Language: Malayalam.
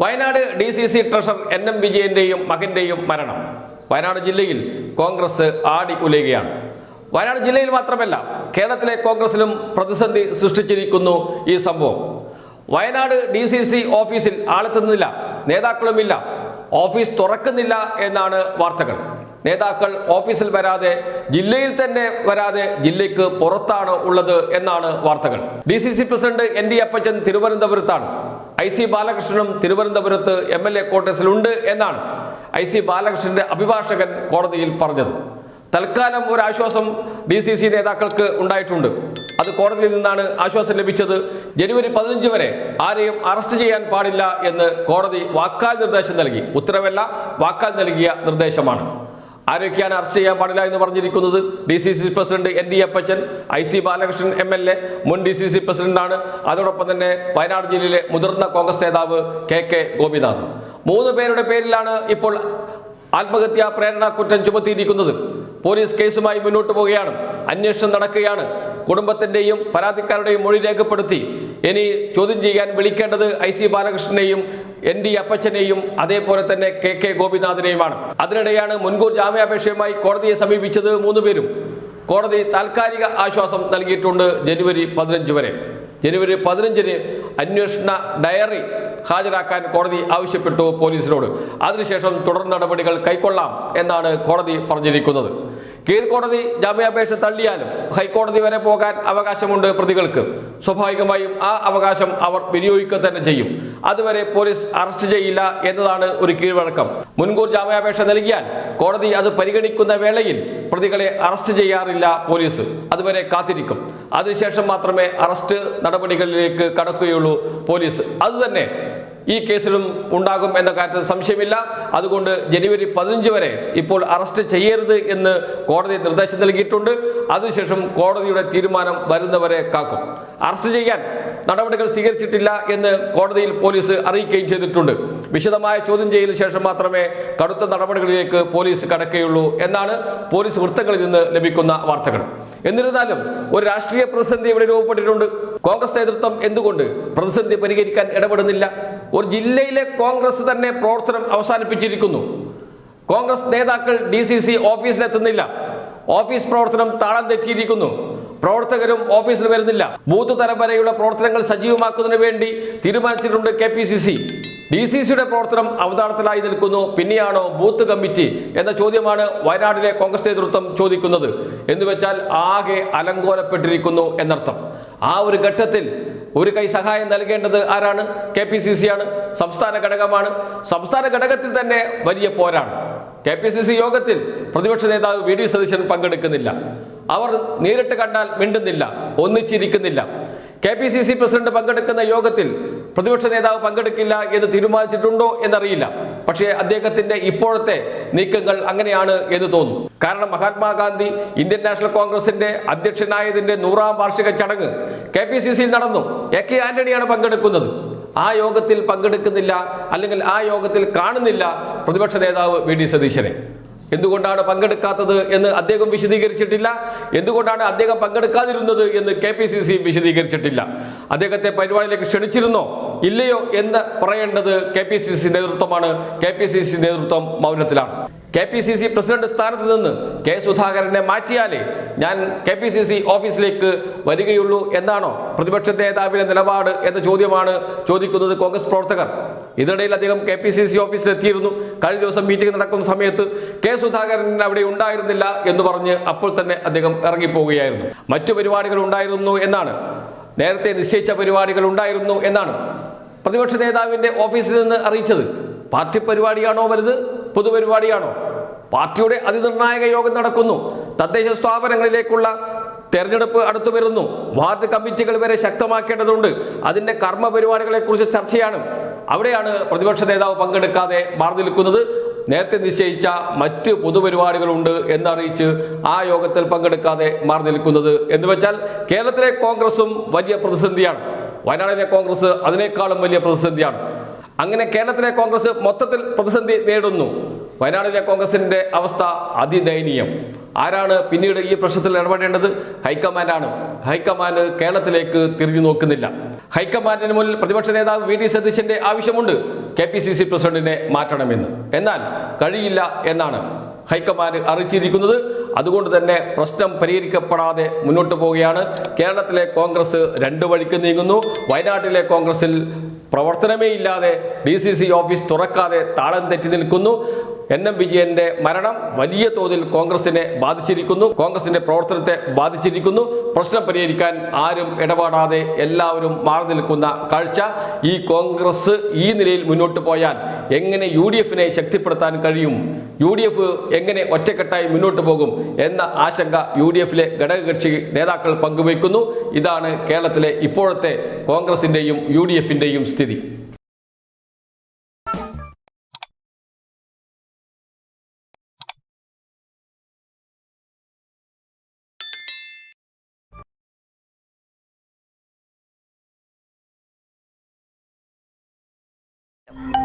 Wayanad D C C treasurer N M വിജയന്റെയും മകന്റെയും മരണം. വയനാട് ജില്ലയിൽ കോൺഗ്രസ് ആടി ഉലയുകയാണ്. വയനാട് ജില്ലയിൽ മാത്രമല്ല കേരളത്തിലെ കോൺഗ്രസിലും പ്രതിസന്ധി സൃഷ്ടിച്ചിരിക്കുന്നു ഈ സംഭവം. വയനാട് ഡി സി സി ഓഫീസിൽ ആളെത്തുന്നില്ല നേതാക്കളുമില്ല ഓഫീസ് തുറക്കുന്നില്ല എന്നാണ് വാർത്തകൾ. നേതാക്കൾ ഓഫീസിൽ വരാതെ ജില്ലയിൽ തന്നെ വരാതെ ജില്ലയ്ക്ക് പുറത്താണ് ഉള്ളത് എന്നാണ് വാർത്തകൾ. D C C president N D Appachan തിരുവനന്തപുരത്താണ്. ഐ സി ബാലകൃഷ്ണനും തിരുവനന്തപുരത്ത് എം എൽ എ ക്വാർട്ടേഴ്സിലുണ്ട് എന്നാണ് ഐ സി ബാലകൃഷ്ണന്റെ അഭിഭാഷകൻ കോടതിയിൽ പറഞ്ഞത്. തൽക്കാലം ഒരു ആശ്വാസം ഡി സി സി നേതാക്കൾക്ക് ഉണ്ടായിട്ടുണ്ട്. അത് കോടതിയിൽ നിന്നാണ് ആശ്വാസം ലഭിച്ചത്. ജനുവരി പതിനഞ്ച് വരെ ആരെയും അറസ്റ്റ് ചെയ്യാൻ പാടില്ല എന്ന് കോടതി വാക്കാൽ നിർദ്ദേശം നൽകി. ഉത്തരവല്ല വാക്കാൽ നൽകിയ നിർദ്ദേശമാണ്. ആരൊക്കെയാണ് അറസ്റ്റ് ചെയ്യാൻ പാടില്ല എന്ന് പറഞ്ഞിരിക്കുന്നത്? D C C president N D Appachan I C Balakrishnan M L A മുൻ ഡി സി സി പ്രസിഡന്റാണ്. അതോടൊപ്പം തന്നെ വയനാട് ജില്ലയിലെ മുതിർന്ന കോൺഗ്രസ് നേതാവ് കെ കെ ഗോപിനാഥ്. മൂന്ന് പേരുടെ പേരിലാണ് ഇപ്പോൾ ആത്മഹത്യാ പ്രേരണ കുറ്റം ചുമത്തിയിരിക്കുന്നത്. പോലീസ് കേസുമായി മുന്നോട്ട് പോവുകയാണ്. അന്വേഷണം നടക്കുകയാണ്. കുടുംബത്തിന്റെയും പരാതിക്കാരുടെയും മൊഴി രേഖപ്പെടുത്തി ഇനി ചോദ്യം ചെയ്യാൻ വിളിക്കേണ്ടത് ഐ സി ബാലകൃഷ്ണനെയും എൻ ഡി അപ്പച്ചനെയും അതേപോലെ തന്നെ കെ കെ ഗോപിനാഥിനെയുമാണ്. അതിനിടെയാണ് മുൻകൂർ ജാമ്യാപേക്ഷയുമായി കോടതിയെ സമീപിച്ചത് മൂന്നുപേരും കോടതി താൽക്കാലിക ആശ്വാസം നൽകിയിട്ടുണ്ട് ജനുവരി പതിനഞ്ച് വരെ. ജനുവരി പതിനഞ്ചിന് അന്വേഷണ ഡയറി ഹാജരാക്കാൻ കോടതി ആവശ്യപ്പെട്ടു പോലീസിനോട്. അതിനുശേഷം തുടർ നടപടികൾ കൈക്കൊള്ളാം എന്നാണ് കോടതി പറഞ്ഞിരിക്കുന്നത്. കീഴ്ക്കോടതി ജാമ്യാപേക്ഷ തള്ളിയാലും ഹൈക്കോടതി വരെ പോകാൻ അവകാശമുണ്ട് പ്രതികൾക്ക്. സ്വാഭാവികമായും ആ അവകാശം അവർ വിനിയോഗിക്കുക തന്നെ ചെയ്യും. അതുവരെ പോലീസ് അറസ്റ്റ് ചെയ്യില്ല എന്നതാണ് ഒരു കീഴ്വഴക്കം. മുൻകൂർ ജാമ്യാപേക്ഷ നൽകിയാൽ കോടതി അത് പരിഗണിക്കുന്ന വേളയിൽ പ്രതികളെ അറസ്റ്റ് ചെയ്യാറില്ല പോലീസ്. അതുവരെ കാത്തിരിക്കും. അതിനുശേഷം മാത്രമേ അറസ്റ്റ് നടപടികളിലേക്ക് കടക്കുകയുള്ളൂ പോലീസ്. അതുതന്നെ ഈ കേസിലും ഉണ്ടാകും എന്ന കാര്യത്തിൽ സംശയമില്ല. അതുകൊണ്ട് ജനുവരി പതിനഞ്ച് വരെ ഇപ്പോൾ അറസ്റ്റ് ചെയ്യരുത് എന്ന് കോടതി നിർദ്ദേശം നൽകിയിട്ടുണ്ട്. അതിനുശേഷം കോടതിയുടെ തീരുമാനം വരുന്നവരെ കാക്കും. അറസ്റ്റ് ചെയ്യാൻ നടപടികൾ സ്വീകരിച്ചിട്ടില്ല എന്ന് കോടതിയിൽ പോലീസ് അറിയിക്കുകയും ചെയ്തിട്ടുണ്ട്. വിശദമായ ചോദ്യം ചെയ്യലിന് ശേഷം മാത്രമേ കടുത്ത നടപടികളിലേക്ക് പോലീസ് കടക്കുകയുള്ളൂ എന്നാണ് പോലീസ് വൃത്തങ്ങളിൽ നിന്ന് ലഭിക്കുന്ന വാർത്തകൾ. എന്നിരുന്നാലും ഒരു രാഷ്ട്രീയ പ്രതിസന്ധി ഇവിടെ രൂപപ്പെട്ടിട്ടുണ്ട്. കോൺഗ്രസ് നേതൃത്വം എന്തുകൊണ്ട് പ്രതിസന്ധി പരിഹരിക്കാൻ ഇടപെടുന്നില്ല? ഒരു ജില്ലയിലെ കോൺഗ്രസ് തന്നെ പ്രവർത്തനം അവസാനിപ്പിച്ചിരിക്കുന്നു. കോൺഗ്രസ് നേതാക്കൾ ഡി സി സി ഓഫീസിലെത്തുന്നില്ല. ഓഫീസ് പ്രവർത്തനം താളം തെറ്റിയിരിക്കുന്നു. പ്രവർത്തകരും ഓഫീസിൽ വരുന്നില്ല. ബൂത്ത് തലം വരെയുള്ള പ്രവർത്തനങ്ങൾ സജീവമാക്കുന്നതിന് വേണ്ടി തീരുമാനിച്ചിട്ടുണ്ട് കെ ഡി സി സിയുടെ പ്രവർത്തനം അവതാളത്തിലായി നിൽക്കുന്നു. പിന്നെയാണോ ബൂത്ത് കമ്മിറ്റി എന്ന ചോദ്യമാണ് വയനാടിലെ കോൺഗ്രസ് നേതൃത്വം ചോദിക്കുന്നത്. എന്ന് വെച്ചാൽ ആകെ അലങ്കോലപ്പെട്ടിരിക്കുന്നു എന്നർത്ഥം. ആ ഒരു ഘട്ടത്തിൽ ഒരു കൈ സഹായം നൽകേണ്ടത് ആരാണ്? കെ പി സി സി ആണ്. സംസ്ഥാന ഘടകമാണ്. സംസ്ഥാന ഘടകത്തിൽ തന്നെ വലിയ പോരാണ്. കെ പി സി സി യോഗത്തിൽ പ്രതിപക്ഷ നേതാവ് വി ഡി സതീശൻ പങ്കെടുക്കുന്നില്ല. അവർ നേരിട്ട് കണ്ടാൽ മിണ്ടുന്നില്ല ഒന്നിച്ചിരിക്കുന്നില്ല. K P C C president പങ്കെടുക്കുന്ന യോഗത്തിൽ പ്രതിപക്ഷ നേതാവ് പങ്കെടുക്കില്ല എന്ന് തീരുമാനിച്ചിട്ടുണ്ടോ എന്നറിയില്ല. പക്ഷേ അദ്ദേഹത്തിന്റെ ഇപ്പോഴത്തെ നീക്കങ്ങൾ അങ്ങനെയാണ് എന്ന് തോന്നുന്നു കാരണം മഹാത്മാഗാന്ധി ഇന്ത്യൻ നാഷണൽ കോൺഗ്രസിന്റെ അധ്യക്ഷനായതിന്റെ നൂറാം വാർഷിക ചടങ്ങ് കെ പി സി സിയിൽ നടന്നു. എ കെ ആന്റണിയാണ് പങ്കെടുക്കുന്നത്. ആ യോഗത്തിൽ പങ്കെടുക്കുന്നില്ല അല്ലെങ്കിൽ ആ യോഗത്തിൽ കാണുന്നില്ല പ്രതിപക്ഷ നേതാവ് വി ഡി സതീശനെ. എന്തുകൊണ്ടാണ് പങ്കെടുക്കാത്തത് എന്ന് അദ്ദേഹം വിശദീകരിച്ചിട്ടില്ല. എന്തുകൊണ്ടാണ് അദ്ദേഹം പങ്കെടുക്കാതിരുന്നത് എന്ന് കെ പി സി സി വിശദീകരിച്ചിട്ടില്ല. അദ്ദേഹത്തെ പരിപാടിയിലേക്ക് ക്ഷണിച്ചിരുന്നോ? ഇല്ലയോ എന്ന് പറയേണ്ടത് കെ പി സി സി നേതൃത്വമാണ്. കെ പി സി സി നേതൃത്വം മൗനത്തിലാണ്. K P C C president സ്ഥാനത്ത് നിന്ന് കെ സുധാകരനെ മാറ്റിയാലേ ഞാൻ കെ പി സി സി ഓഫീസിലേക്ക് വരികയുള്ളൂ എന്നാണോ പ്രതിപക്ഷ നേതാവിന്റെ നിലപാട് എന്ന ചോദ്യമാണ് ചോദിക്കുന്നത് കോൺഗ്രസ് പ്രവർത്തകർ. ഇതിനിടയിൽ അദ്ദേഹം കെ പി സി സി ഓഫീസിലെത്തിയിരുന്നു. കഴിഞ്ഞ ദിവസം മീറ്റിംഗ് നടക്കുന്ന സമയത്ത് കെ സുധാകരൻ അവിടെ ഉണ്ടായിരുന്നില്ല എന്ന് പറഞ്ഞ് അപ്പോൾ തന്നെ അദ്ദേഹം ഇറങ്ങിപ്പോവുകയായിരുന്നു. മറ്റു പരിപാടികൾ ഉണ്ടായിരുന്നു എന്നാണ്. നേരത്തെ നിശ്ചയിച്ച പരിപാടികൾ ഉണ്ടായിരുന്നു എന്നാണ്. പ്രതിപക്ഷ നേതാവിന്റെ ഓഫീസിൽ നിന്ന് അറിയിച്ചത്. പാർട്ടി പരിപാടിയാണോ വലുത്? പൊതുപരിപാടിയാണോ? പാർട്ടിയുടെ അതിനിർണായക യോഗം നടക്കുന്നു. തദ്ദേശ സ്ഥാപനങ്ങളിലേക്കുള്ള തെരഞ്ഞെടുപ്പ് അടുത്തു വരുന്നു. വാർഡ് കമ്മിറ്റികൾ വരെ ശക്തമാക്കേണ്ടതുണ്ട്. അതിന്റെ കർമ്മ പരിപാടികളെ കുറിച്ച് ചർച്ചയാണ്. അവിടെയാണ് പ്രതിപക്ഷ നേതാവ് പങ്കെടുക്കാതെ മാറി നിൽക്കുന്നത്. നേരത്തെ നിശ്ചയിച്ച മറ്റ് പൊതുപരിപാടികളുണ്ട് എന്നറിയിച്ച് ആ യോഗത്തിൽ പങ്കെടുക്കാതെ മാറി നിൽക്കുന്നത് എന്ന് വെച്ചാൽ കേരളത്തിലെ കോൺഗ്രസും വലിയ പ്രതിസന്ധിയാണ്. വയനാടിലെ കോൺഗ്രസ് അതിനേക്കാളും വലിയ പ്രതിസന്ധിയാണ്. അങ്ങനെ കേരളത്തിലെ കോൺഗ്രസ് മൊത്തത്തിൽ പ്രതിസന്ധി നേടുന്നു വയനാടിലെ കോൺഗ്രസിന്റെ അവസ്ഥ അതിദയനീയം. ആരാണ് പിന്നീട് ഈ പ്രശ്നത്തിൽ ഇടപെടേണ്ടത്? ഹൈക്കമാൻഡാണ്. ഹൈക്കമാൻഡ് കേരളത്തിലേക്ക് തിരിഞ്ഞു നോക്കുന്നില്ല. ഹൈക്കമാൻഡിന് മുന്നിൽ പ്രതിപക്ഷ നേതാവ് വി ഡി സതീശന്റെ ആവശ്യമുണ്ട്. കെ പി സി സി പ്രസിഡന്റിനെ മാറ്റണമെന്ന്. എന്നാൽ കഴിയില്ല എന്നാണ് ഹൈക്കമാൻഡ് അറിയിച്ചിരിക്കുന്നത്. അതുകൊണ്ട് തന്നെ പ്രശ്നം പരിഹരിക്കപ്പെടാതെ മുന്നോട്ട് പോവുകയാണ്. കേരളത്തിലെ കോൺഗ്രസ് രണ്ട് വഴിക്ക് നീങ്ങുന്നു. വയനാട്ടിലെ കോൺഗ്രസിൽ പ്രവർത്തനമേ ഇല്ലാതെ ഡി ഓഫീസ് തുറക്കാതെ താളം തെറ്റി നിൽക്കുന്നു. എൻ എം വിജയന്റെ മരണം വലിയ തോതിൽ കോൺഗ്രസിനെ ബാധിച്ചിരിക്കുന്നു. കോൺഗ്രസിന്റെ പ്രവർത്തനത്തെ ബാധിച്ചിരിക്കുന്നു. പ്രശ്നം പരിഹരിക്കാൻ ആരും ഇടപാടാതെ എല്ലാവരും മാറി നിൽക്കുന്ന കാഴ്ച. ഈ കോൺഗ്രസ് ഈ നിലയിൽ മുന്നോട്ട് പോയാൽ എങ്ങനെ യു ഡി എഫിനെ ശക്തിപ്പെടുത്താൻ കഴിയും? യു ഡി എഫ് എങ്ങനെ ഒറ്റക്കെട്ടായി മുന്നോട്ട് പോകും എന്ന ആശങ്ക യു ഡി എഫിലെ ഘടകകക്ഷി നേതാക്കൾ പങ്കുവയ്ക്കുന്നു. ഇതാണ് കേരളത്തിലെ ഇപ്പോഴത്തെ കോൺഗ്രസിന്റെയും യു ഡി സ്ഥിതി. you